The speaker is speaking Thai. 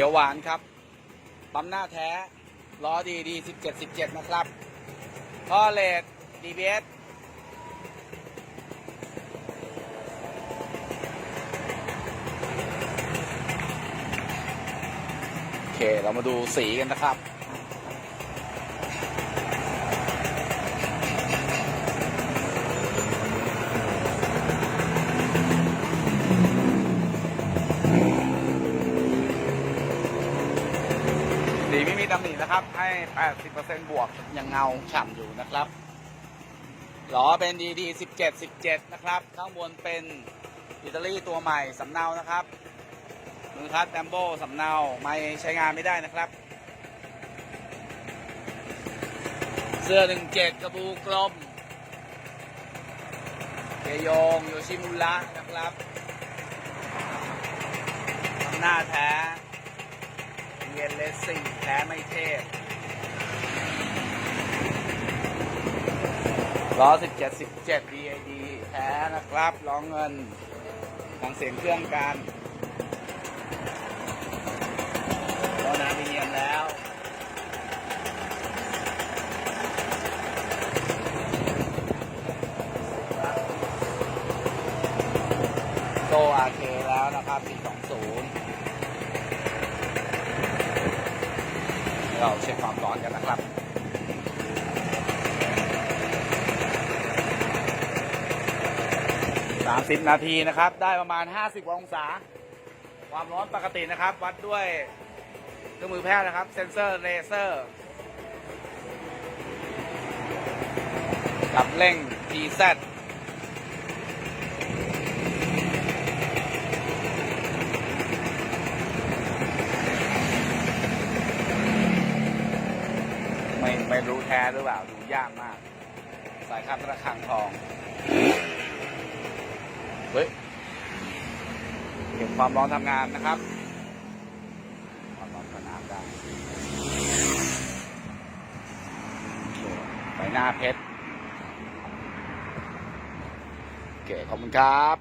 ขียวหวานครับ ปั๊มหน้าแท้ ล้อดีดีสิบเจ็ดสิบเจ็ดนะครับท่อเลดดีบีเอสโอเค เรามาดูสีกันนะครับ สีไม่มีตำหนินะครับ ให้ 80%บวกยังเงาฉ่ำอยู่นะครับล้อเป็น DD 17 17 นะครับ ข้างบนเป็นอิตาลีตัวใหม่สำเนานะครับมือคัดแอมโบสำเนาไม่ใช้งานไม่ได้นะครับ เสื้อ 17 กระบูกลมเกยงโยชิมุระนะครับหน้าแท้ เรียนเลสซิ่งแท้ไม่เทพล้อ17 17 DAD แท้นะครับล้อเงินฟังเสียงเครื่องกันล้อน้ำมีเนียมแล้วโซอาเคแล้วนะครับปี20 เราเช็คความร้อนกันนะครับ30นาทีนะครับ ได้ประมาณ50องศา ความร้อนปกตินะครับ วัดด้วยเครื่องมือแพทย์นะครับ เซนเซอร์เลเซอร์กับเร่ง GZ ไม่ไม่รู้แท้หรือเปล่าดูยากมาก สายคัดระฆังทอง เฮ้ยเก็บความร้อนทำงานนะครับ ความร้อนกับน้ำได้โอเคใบหน้าเพชร โอเค ขอบคุณครับ